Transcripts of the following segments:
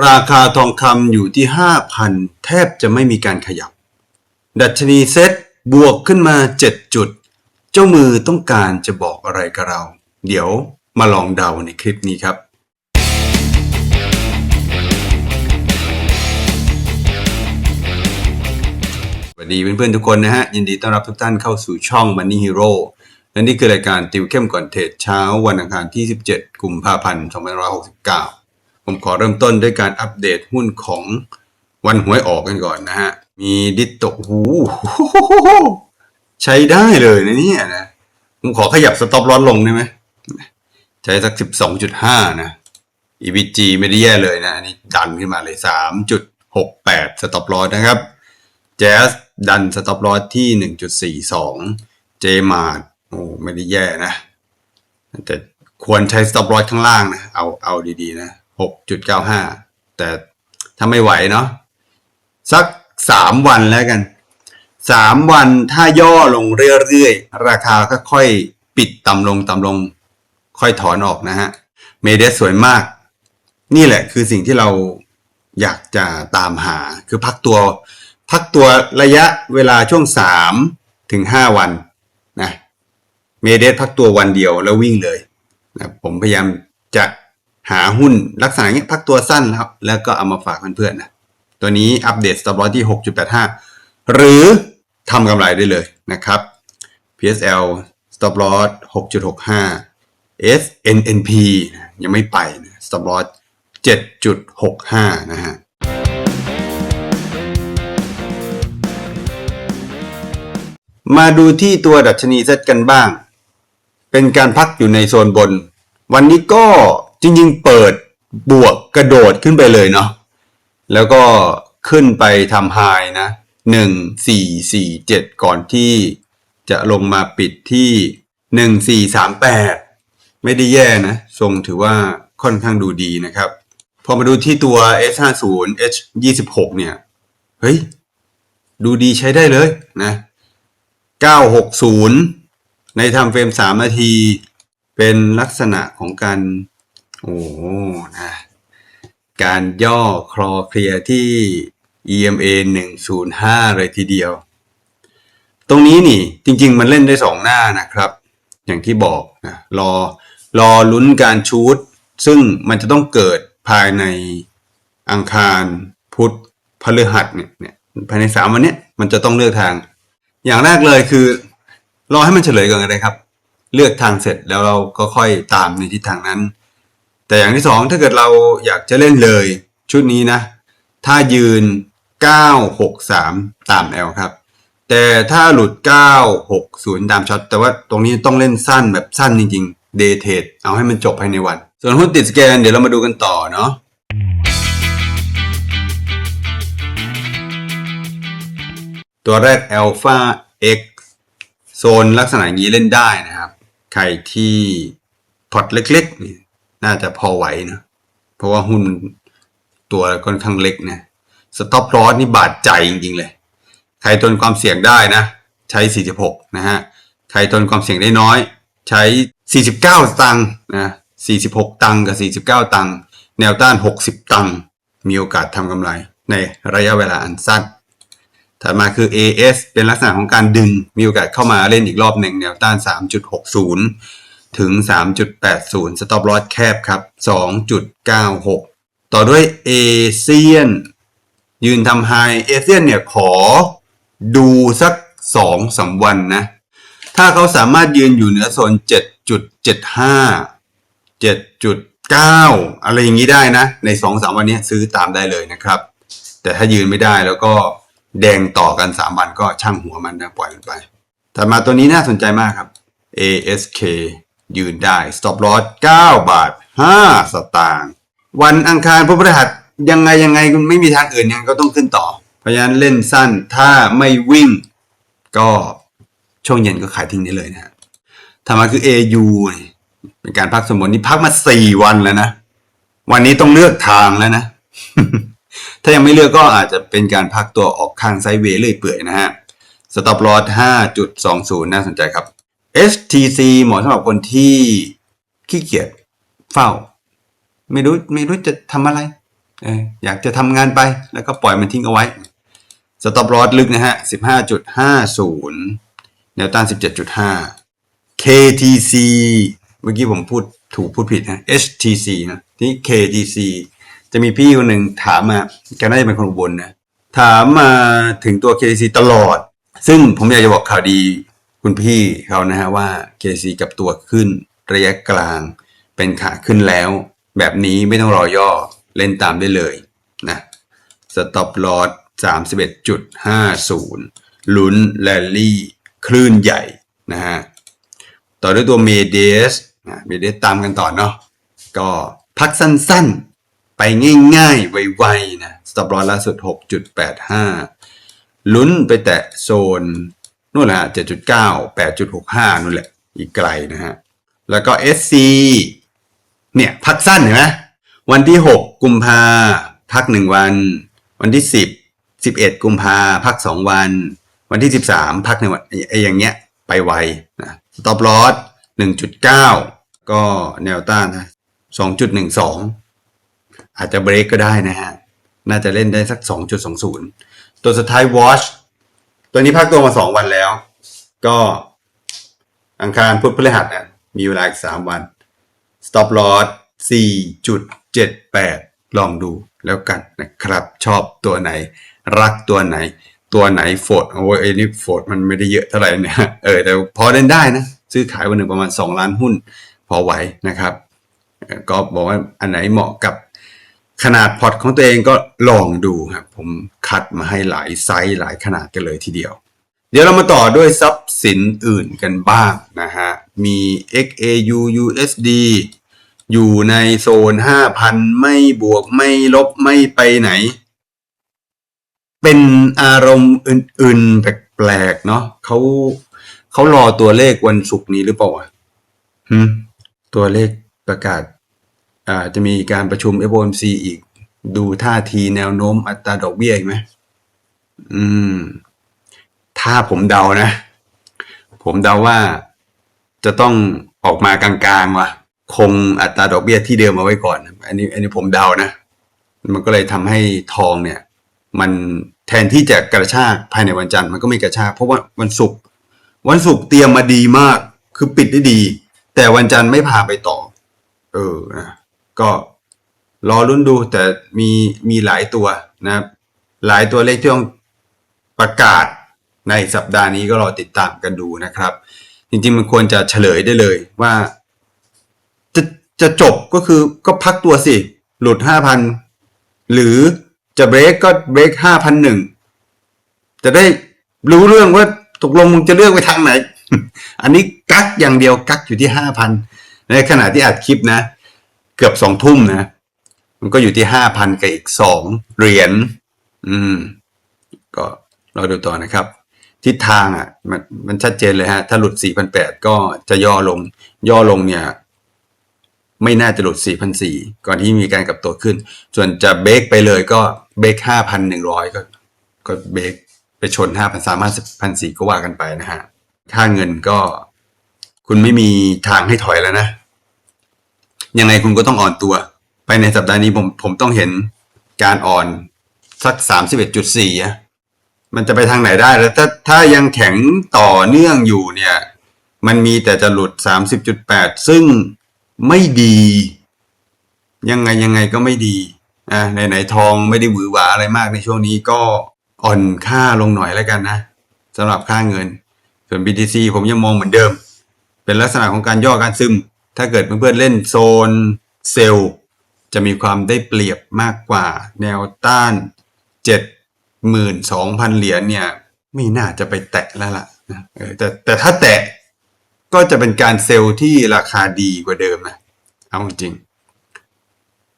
ราคาทองคำอยู่ที่ 5,000 แทบจะไม่มีการขยับ ดัชนีเซ็ตบวกขึ้นมา 7 จุด เจ้ามือต้องการจะบอกอะไรกับเรา เดี๋ยวมาลองเดาในคลิปนี้ครับ สวัสดีเพื่อนๆทุกคนนะฮะ ยินดีต้อนรับทุกท่านเข้าสู่ช่อง Money Hero และนี่คือรายการติวเข้มก่อนเทรดเช้าวันอังคารที่ 17 กุมภาพันธ์ 2569 ผมขอเริ่มต้นด้วยการอัปเดตหุ้นของวันหวยออกกันก่อนนะฮะ มีดิตโตหูใช้ได้เลยนะเนี่ยนะ ผมขอขยับสต็อปลอสลงได้ไหม ใช้สัก12.5นะ EBG ไม่ได้แย่เลยนะ อันนี้ดันขึ้นมาเลย3.68สต็อปลอสนะครับแจ๊สดันสต็อปลอสที่1.42เจมาร์โอ้ไม่ได้แย่นะ แต่ควรใช้สต็อปลอสข้างล่างนะ เอาเอาดีๆนะ 6.95 แต่ถ้าไม่ไหวเนาะสัก 3 วันแล้วกัน 3 วันถ้าย่อลงเรื่อยๆ ราคาก็ค่อยปิดต่ำลงต่ำลง ค่อยถอนออกนะฮะ เมเดสสวยมาก นี่แหละคือสิ่งที่เราอยากจะตามหาคือพักตัว พักตัวระยะเวลาช่วง 3 ถึง 5 วันนะเมเดสพักตัววันเดียวแล้ววิ่งเลยนะผมพยายามจะ หาหุ้นลักษณะนี้พักตัวสั้นแล้วแล้วก็เอามาฝากเพื่อนๆนะตัวนี้อัปเดต stop loss ที่ 6.85 หรือทำกำไรได้เลยนะครับ PSL stop loss 6.65 SNNP ยังไม่ไป stop loss 7.65 นะฮะมาดูที่ตัวดัชนีเซตกันบ้าง เป็นการพักอยู่ในโซนบน วันนี้ก็ จริงๆ เปิดบวกกระโดดขึ้นไปเลยเนาะแล้วก็ขึ้นไปทำไฮนะหนึ่งสี่สี่เจ็ดก่อนที่จะลงมาปิดที่หนึ่งสี่สามแปดไม่ได้แย่นะ ทรงถือว่าค่อนข้างดูดีนะครับ พอมาดูที่ตัว S50 H26 เนี่ย เฮ้ย ดูดีใช้ได้เลยนะ 960 ในทำเฟรม 3 นาที เป็นลักษณะของการ โอ้นะการย่อคลอเคลียร์ที่ EMA 105 เลยทีเดียว ตรงนี้นี่จริง ๆ มันเล่นได้สองหน้านะครับ อย่างที่บอกนะรอรอลุ้นการชูดซึ่งมันจะต้องเกิดภายในอังคารพุธพฤหัสเนี่ยเนี่ยภายในสามวันเนี้ยมันจะต้องเลือกทาง อย่างแรกเลยคือ รอให้มันเฉลยก่อนก็ได้ครับ เลือกทางเสร็จแล้วเราก็ค่อยตามในทิศทางนั้น แต่อย่างที่สองถ้าเกิดเราอยากจะเล่นเลย ชุดนี้นะ ถ้ายืน 963 ตามแอลครับ แต่ถ้าหลุด 960 ตามช็อต แต่ว่าตรงนี้ต้องเล่นสั้นแบบสั้นจริงๆเดเทดเอาให้มันจบภายในวัน ส่วนหุ้นติดสแกนเดี๋ยวเรามาดูกันต่อเนาะตัวแรก Alpha X โซนลักษณะงนี้เล่นได้นะครับ ใครที่พอร์ตเล็กๆนี่ น่าจะพอไหวนะเพราะว่าหุ้นตัวค่อนข้างเล็กนะสต็อปลอสนี่บาดใจจริงๆเลย ใครทนความเสี่ยงได้นะ ใช้ 46 นะฮะ ใครทนความเสี่ยงได้น้อย ใช้ 49 ตังค์นะ46 ตังค์กับ 49 ตังค์แนวต้าน 60 ตังค์มีโอกาสทำกำไร ในระยะเวลาอันสั้นถัดมาคือ AS เป็นลักษณะของการดึง มีโอกาสเข้ามาเล่นอีกรอบหนึ่งแนวต้าน 3.60 ถึง 3.80 stop loss แคบครับ 2.96 ต่อด้วย ASEAN ยืนทำไฮ ASEAN เนี่ยขอดูสัก2 3วันนะ ถ้าเขาสามารถยืนอยู่เหนือโซน 7.75 7.9 อะไรอย่างนี้ได้นะ ใน 2-3 วันนี้ซื้อตามได้เลยนะครับ แต่ถ้ายืนไม่ได้แล้วก็แดงต่อกัน 3 วันก็ช่างหัวมันนะปล่อยมันไป ถัดมาตัวนี้น่าสนใจมากครับ ASK ยืนได้ stop loss 9 บาท 5 สตางค์วันอังคารพฤหัสยังไงยังไงคุณไม่มีทางอื่นยังก็ต้องขึ้นต่อ เพราะฉะนั้นเล่นสั้นถ้าไม่วิ่ง ก็ช่วงเย็นก็ขายทิ้งได้เลยนะฮะถัดมาคือ AU นี่เป็นการพักสมบูรณ์นี่พักมา 4 วันแล้วนะ วันนี้ต้องเลือกทางแล้วนะ ถ้ายังไม่เลือกก็อาจจะเป็นการพักตัวออกข้างไซเวย์เรื่อยเปื่อยนะฮะ stop loss 5.20 น่าสนใจครับ STC เหมาะสำหรับคนที่ขี้เกียจเฝ้า ไม่รู้ไม่รู้จะทำอะไรออยากจะทำงานไปแล้วก็ปล่อยมันทิ้งเอาไว้ สต็อปลอสลึกนะฮะ 15.50 แนวต้าน 17.5 KTC เมื่อกี้ผมพูดถูกพูดผิดนะ HTC นะที่ KTC จะมีพี่คนหนึ่งถามมาแกน่าจะเป็นคนอุบลนะถามมาถึงตัว KTC ตลอด ซึ่งผมอยากจะบอกข่าวดี คุณพี่เขานะฮะว่า KC กับตัวขึ้นระยะกลาง เป็นขาขึ้นแล้ว แบบนี้ไม่ต้องรอย่อเล่นตามได้เลยนะสต็อปลอส31.50 ลุ้นแรลลี่คลื่นใหญ่นะฮะต่อด้วยตัวเมเดสนะเมเดสตามกันต่อเนาะก็พักสั้นๆ ไปง่ายๆ ไวๆนะสต็อปลอสล่าสุด 6.85 ลุ้นไปแตะโซน นู่นแหละ7.9 8.65นู่นแหละ อีกไกลนะฮะ แล้วก็ SC เนี่ยพักสั้นเห็นไหมวันที่6กุมภาพักหนึ่งวัน วันที่10 11กุมภาพักสองวัน วันที่13พักหนึ่งวันไอ้อย่างเงี้ยไปไวนะ stop loss 1.9ก็แนวต้านนะ2.12อาจจะเบรกก็ได้นะฮะ น่าจะเล่นได้สัก2.20ตัวสุดท้าย watch ตัวนี้พักตัวมา2วันแล้ว ก็อังคารพุธพฤหัสนะมีเวลาอีก3วัน stop loss 4.78 ลองดูแล้วกันนะครับ ชอบตัวไหน รักตัวไหน ตัวไหนโฟดโอ้ยไอ้นี่โฟดมันไม่ได้เยอะเท่าไหร่เนี่ยเออแต่พอเล่นได้นะ ซื้อขายวันหนึ่งประมาณ 2 ล้านหุ้น พอไหวนะครับ ก็บอกว่าอันไหนเหมาะกับ ขนาดพอร์ตของตัวเองก็ลองดูครับ ผมคัดมาให้หลายไซส์หลายขนาดกันเลยทีเดียว เดี๋ยวเรามาต่อด้วยทรัพย์สินอื่นกันบ้างนะฮะ มี XAU USD อยู่ในโซน 5,000 ไม่บวกไม่ลบไม่ไปไหน เป็นอารมณ์อื่นๆ แปลกๆ เนาะเขาเขารอตัวเลขวันศุกร์นี้หรือเปล่าวะหึตัวเลขประกาศ จะมีการประชุม FOMC อีก ดูท่าทีแนวโน้มอัตราดอกเบี้ยอีกไหมอืม ถ้าผมเดานะ ผมเดาว่าจะต้องออกมากลางๆว่ะ คงอัตราดอกเบี้ยที่เดิมเอาไว้ก่อน อันนี้ อันนี้ผมเดานะ มันก็เลยทำให้ทองเนี่ย มันแทนที่จะกระชากภายในวันจันทร์มันก็ไม่กระชากเพราะว่าวันศุกร์วันศุกร์เตรียมมาดีมาก คือปิดได้ดี แต่วันจันทร์ไม่พาไปต่อ เออนะ ก็รอรุ่นดูแต่มีมีหลายตัวนะครับ หลายตัวเลขที่ต้องประกาศในสัปดาห์นี้ก็รอติดตามกันดูนะครับ จริงๆมันควรจะเฉลยได้เลยว่า จะจะจบก็คือก็พักตัวสิ หลุดห้าพันหรือจะเบรกก็เบรกห้าพันหนึ่งจะได้รู้เรื่องว่าตกลงมึงจะเลือกไปทางไหน อันนี้กักอย่างเดียวกักอยู่ที่ห้าพันในขณะที่อัดคลิปนะ เกือบสองทุ่มนะ มันก็อยู่ที่ห้าพันกับอีกสองเหรียญ อืม ก็รอดูต่อนะครับ ทิศทางอะ มันมันชัดเจนเลยฮะ ถ้าหลุด4,800ก็จะย่อลง ย่อลงเนี่ย ไม่น่าจะหลุด4,400ก่อนที่มีการกลับตัวขึ้น ส่วนจะเบรกไปเลยก็เบรก5,100ก็ ก็เบรกไปชน5,300 1,400ก็ว่ากันไปนะฮะ ค่าเงินก็คุณไม่มีทางให้ถอยแล้วนะ ยังไงคุณก็ต้องอ่อนตัว ไปในสัปดาห์นี้ผมผมต้องเห็นการอ่อนสัก31.4อะมันจะไปทางไหนได้แล้วถ้าถ้ายังแข็งต่อเนื่องอยู่เนี่ย มันมีแต่จะหลุด30.8ซึ่งไม่ดี ยังไงยังไงก็ไม่ดีอะไหนไหนทองไม่ได้หวือหวาอะไรมากในช่วงนี้ก็อ่อนค่าลงหน่อยแล้วกันนะสำหรับค่าเงิน ส่วน BTC ผมยังมองเหมือนเดิม เป็นลักษณะของการย่อการซึม ถ้าเกิดเพื่อนๆเล่นโซนเซลล์จะมีความได้เปรียบมากกว่าแนวต้านเจ็ดหมื่นสองพันเหรียญเนี่ยไม่น่าจะไปแตะแล้วล่ะนะแต่แต่ถ้าแตะก็จะเป็นการเซลล์ที่ราคาดีกว่าเดิมนะเอาจริง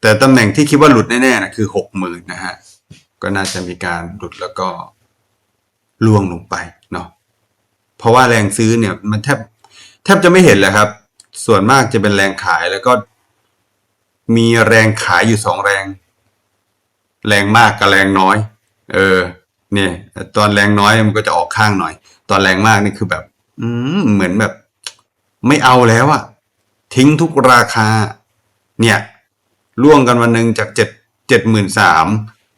แต่ตำแหน่งที่คิดว่าหลุดแน่ๆนะคือหกหมื่นนะฮะก็น่าจะมีการหลุดแล้วก็ล่วงลงไปเนาะเพราะว่าแรงซื้อเนี่ยมันแทบแทบจะไม่เห็นเลยครับ ส่วนมากจะเป็นแรงขายแล้วก็ มีแรงขายอยู่สองแรง แรงมากกับแรงน้อย เออ เนี่ย ตอนแรงน้อยมันก็จะออกข้างหน่อย ตอนแรงมากนี่คือแบบ อืมเหมือนแบบ ไม่เอาแล้วอะทิ้งทุกราคา เนี่ยล่วงกันวันหนึ่งจากเจ็ดเจ็ดหมื่นสาม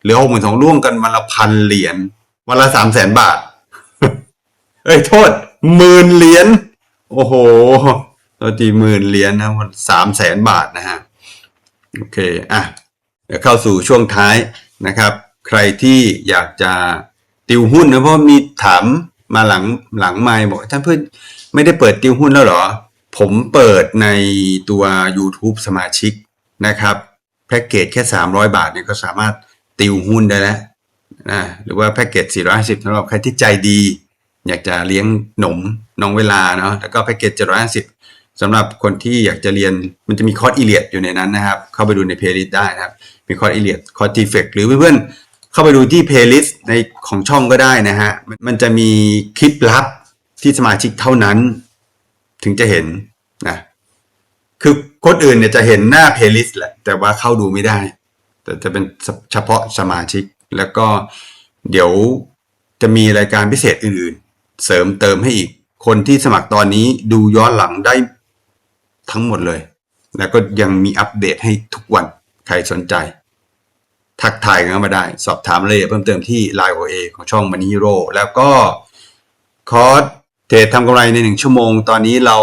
เหลือหกหมื่นสองร่วมกันวันละพันเหรียญวันละสามแสนบาท เอ้ยโทษหมื่นเหรียญโอ้โห ตัวตีหมื่นเหรียญนะวันสามแสนบาทนะฮะโอเคอะเดี๋ยวเข้าสู่ช่วงท้ายนะครับ ใครที่อยากจะติวหุ้นนะเพราะมีถามมาหลังหลังไม่บอกท่านเพื่อนไม่ได้เปิดติวหุ้นแล้วหรอ ผมเปิดในตัว YouTube สมาชิกนะครับแพ็กเกจแค่ 300 บาทเนี่ยก็สามารถติวหุ้นได้แล้วนะหรือว่าแพ็กเกจ 450สำหรับใครที่ใจดี อยากจะเลี้ยงหนมน้องเวลาเนาะแล้วก็แพ็กเกจ 750 สำหรับคนที่อยากจะเรียนมันจะมีคอร์สอีเลียดอยู่ในนั้นนะครับ เข้าไปดูในเพลย์ลิสต์ได้นะครับ มีคอร์สอีเลียดคอร์สทีเฟกหรือเพื่อนๆเข้าไปดูที่เพลย์ลิสต์ในของช่องก็ได้นะฮะมันมันจะมีคลิปลับที่สมาชิกเท่านั้น ถึงจะเห็นนะคือคนอื่นเนี่ยจะเห็นหน้าเพลย์ลิสต์แหละแต่ว่าเข้าดูไม่ได้ แต่จะเป็นเฉพาะสมาชิกแล้วก็เดี๋ยวจะมีรายการพิเศษอื่นๆ เสริมเติมให้อีก คนที่สมัครตอนนี้ดูย้อนหลังได้ ทั้งหมดเลย แล้วก็ยังมีอัปเดตให้ทุกวันใครสนใจ ทักทายกันเข้ามาได้ สอบถามรายละเอียดเพิ่มเติมที่ Line OA ของช่อง Money Hero แล้วก็คอร์สเทรดทำกำไรในหนึ่งชั่วโมง ตอนนี้เรา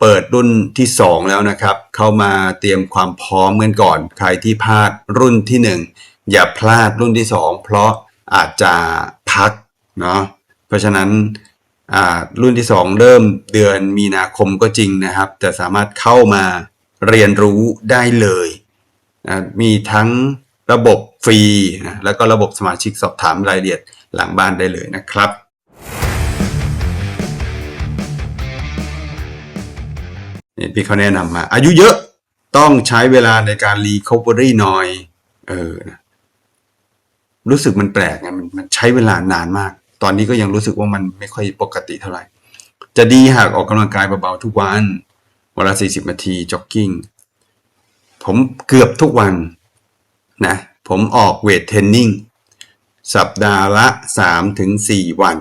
เปิดรุ่นที่ 2 แล้วนะครับ เข้ามาเตรียมความพร้อมกันก่อน ใครที่พลาดรุ่นที่ 1 อย่าพลาดรุ่นที่ 2 เพราะอาจจะพักเนาะเพราะฉะนั้น รุ่นที่ 2 เริ่มเดือนมีนาคมก็จริงนะครับ แต่สามารถเข้ามาเรียนรู้ได้เลยนะมีทั้งระบบฟรีนะแล้วก็ระบบสมาชิกสอบถามรายละเอียดหลังบ้านได้เลยนะครับนี่พี่เขาแนะนำมา อายุเยอะต้องใช้เวลาในการรีค o เ e อรี่หน่อย เออ รู้สึกมันแปลกไงมมันใช้เวลานานมาก ตอนนี้ก็ยังรู้สึกว่ามันไม่ค่อยปกติเท่าไหร่ จะดีหากออกกำลังกายเบาๆทุกวันวันละสี่สิบนาทีจ็อกกิ้ง ผมเกือบทุกวันนะ ผมออกเวทเทรนนิ่งสัปดาห์ละสามถึงสี่วัน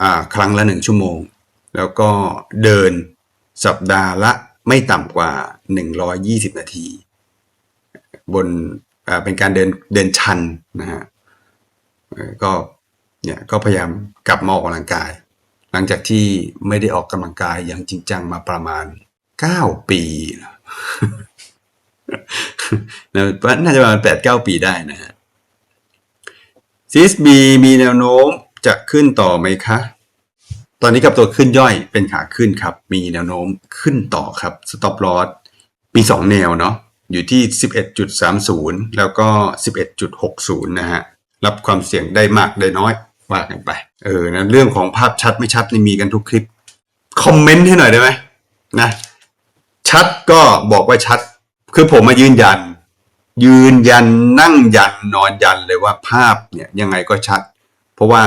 อ่าครั้งละหนึ่งชั่วโมง แล้วก็เดินสัปดาห์ละไม่ต่ำกว่าหนึ่งร้อยยี่สิบนาที บนเป็นการเดินเดินชันนะฮะก็ เนี่ยก็พยายามกลับมาออกกำลังกาย หลังจากที่ไม่ได้ออกกำลังกายอย่างจริงจังมาประมาณเก้าปีนะนะน่าจะประมาณแปดเก้าปีได้นะฮะ CSB มีแนวโน้มจะขึ้นต่อไหมคะ ตอนนี้กับตัวขึ้นย่อยเป็นขาขึ้นครับ มีแนวโน้มขึ้นต่อครับ stop loss มีสองแนวเนาะอยู่ที่ 11.30 แล้วก็ 11.60 นะฮะ รับความเสี่ยงได้มากได้น้อย ว่ากันไป เออนะเรื่องของภาพชัดไม่ชัดนี่มีกันทุกคลิป คอมเมนต์ให้หน่อยได้ไหมนะ ชัดก็บอกว่าชัด คือผมมายืนยัน ยืนยันนั่งยันนอนยันเลยว่าภาพเนี่ยยังไงก็ชัด เพราะว่า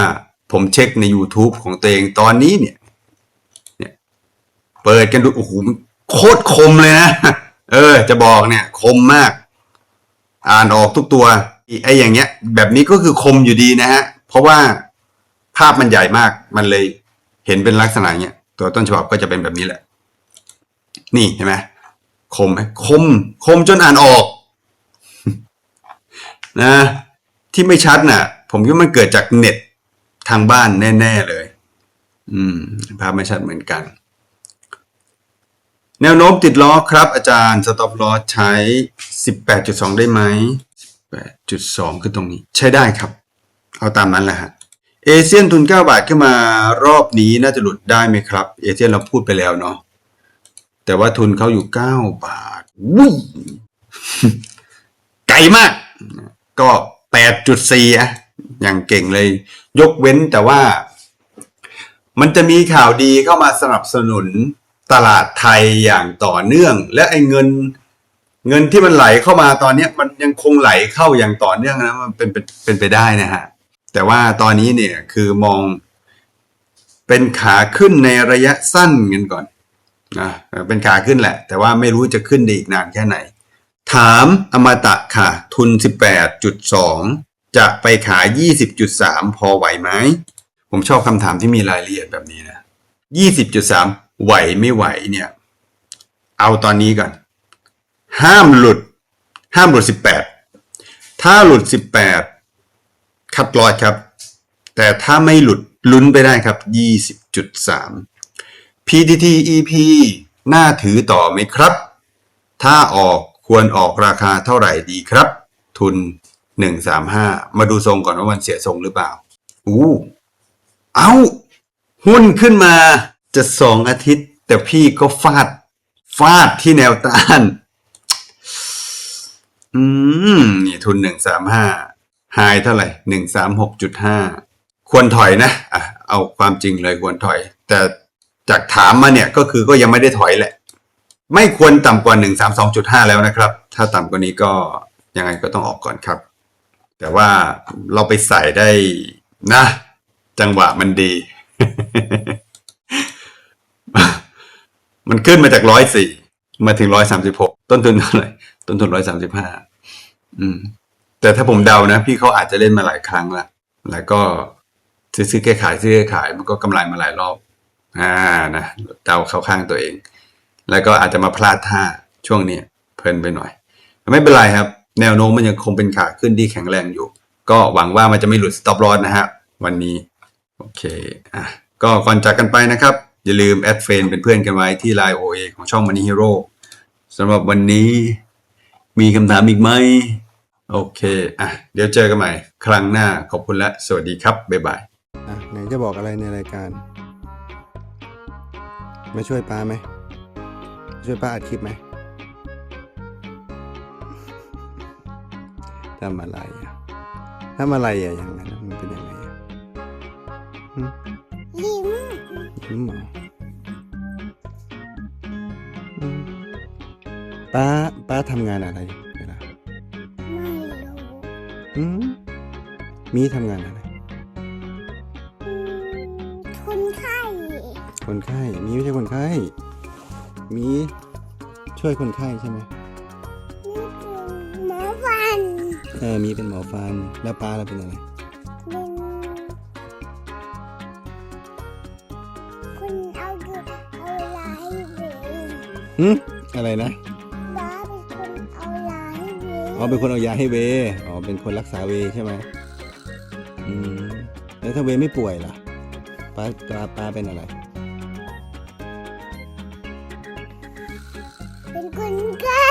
ผมเช็คใน YouTube ของตัวเองตอนนี้เนี่ย เนี่ย เปิดกันดูโอ้โหโคตรคมเลยนะ เออ จะบอกเนี่ย คมมาก อ่านออกทุกตัวไอ้อย่างเงี้ย แบบนี้ก็คือคมอยู่ดีนะฮะ เพราะว่าาพมันใหญ่มาก มันเลยเห็นเป็นลักษณะเนี้ย ตัวต้นฉบับก็จะเป็นแบบนี้แหละ นี่เห็นไหมคมไหมคม คมจนอ่านออก นะ ที่ไม่ชัดน่ะ ผมคิดว่ามันเกิดจากเน็ตทางบ้านแน่ ๆเลย อืม ภาพไม่ชัดเหมือนกัน แนวโน้มติดล้อครับ อาจารย์ stop loss ใช้ 18.2 ได้ไหม 18.2 คือตรงนี้ ใช้ได้ครับ เอาตามนั้นแหละฮะ เอเชียนทุน 9 บาทขึ้นมารอบนี้น่าจะหลุดได้ไหมครับ เอเชียนเราพูดไปแล้วเนาะแต่ว่าทุนเขาอยู่ 9 บาทวุ้ยไกลมาก ก็ 8.4อะอย่างเก่งเลย ยกเว้นแต่ว่า มันจะมีข่าวดีเข้ามาสนับสนุนตลาดไทยอย่างต่อเนื่อง และไอ้เงินเงินที่มันไหลเข้ามาตอนนี้มันยังคงไหลเข้าอย่างต่อเนื่องนะมันเป็นเป็นเป็นไปได้นะฮะ แต่ว่าตอนนี้เนี่ยคือมองเป็นขาขึ้นในระยะสั้นกันก่อนนะเป็นขาขึ้นแหละ แต่ว่าไม่รู้จะขึ้นได้อีกนานแค่ไหน ถามอมตะค่ะ ทุน 18.2 จะไปขาย 20.3 พอไหวไหม ผมชอบคำถามที่มีรายละเอียดแบบนี้นะ 20.3 ไหวไม่ไหวเนี่ย เอาตอนนี้ก่อน ห้ามหลุด ห้ามหลุด 18 ถ้าหลุด 18 คัดลอยครับ แต่ถ้าไม่หลุดลุ้นไปได้ครับ 20.3 PTT EP น่าถือต่อไหมครับ ถ้าออกควรออกราคาเท่าไหร่ดีครับ ทุน 135 มาดูทรงก่อนว่ามันเสียทรงหรือเปล่า อู้เอ้า หุ้นขึ้นมาจะสองอาทิตย์ แต่พี่ก็ฟาด ฟาดที่แนวต้าน อืม นี่ทุนหนึ่งสามห้า ไฮเท่าไหร่หนึ่งสามหกจุดห้าควรถอยนะอะเอาความจริงเลยควรถอย แต่จากถามมาเนี่ยก็คือก็ยังไม่ได้ถอยแหละ ไม่ควรต่ำกว่าหนึ่งสามสองจุดห้าแล้วนะครับ ถ้าต่ำกว่านี้ก็ยังไงก็ต้องออกก่อนครับ แต่ว่าเราไปใส่ได้นะ จังหวะมันดี มันขึ้นมาจากร้อยสี่มาถึงร้อยสามสิบหกต้นทุนเท่าไหร่ต้นทุนร้อยสามสิบห้าอืม แต่ถ้าผมเดานะ พี่เขาอาจจะเล่นมาหลายครั้งละแล้วก็ซื้อแก้ขายซื้อแก้ขายมันก็กำไรมาหลายรอบ อ่านะเดาเข้าข้างตัวเอง แล้วก็อาจจะมาพลาดท่าช่วงนี้เพลินไปหน่อย ไม่เป็นไรครับ แนวโน้มมันยังคงเป็นขาขึ้นที่แข็งแรงอยู่ ก็หวังว่ามันจะไม่หลุด stop loss นะฮะวันนี้ โอเคอะก็ก่อนจากกันไปนะครับ อย่าลืมแอดเฟนเป็นเพื่อนกันไว้ที่ Line OA ของช่อง Money Hero สำหรับวันนี้มีคำถามอีกไหม โอเค อะ เดี๋ยวเจอกันใหม่ ครั้งหน้าขอบคุณและ สวัสดีครับ บ๊ายบาย อะไหนจะบอกอะไรในรายการ มาช่วยป้าไหม ช่วยป้าอัดคลิปไหมทำอะไรอะทำอะไรอะอย่างนั้นมันเป็นยังไงอะหึยิ้มยิ้มเหรออืมป้าป้าทำงานอะไร มีทำงานอะไรอืมคนไข้คนไข้ มีไม่ใช่คนไข้ มีช่วยคนไข้ใช่ไหมนี่คือหมอฟันเออมีเป็นหมอฟัน แล้วป้าเราเป็นอะไร เป็นคนเอาดูเอาลาให้เวหึอะไรนะ บ้าเป็นคนเอาลาให้เวอ๋อ เป็นคนเอายาให้เวอ๋อ เป็นคนรักษาเวใช่ไหม อืมแล้วถ้าเวไม่ป่วยล่ะป้าป้าป้าเป็นอะไร เป็นคนแก่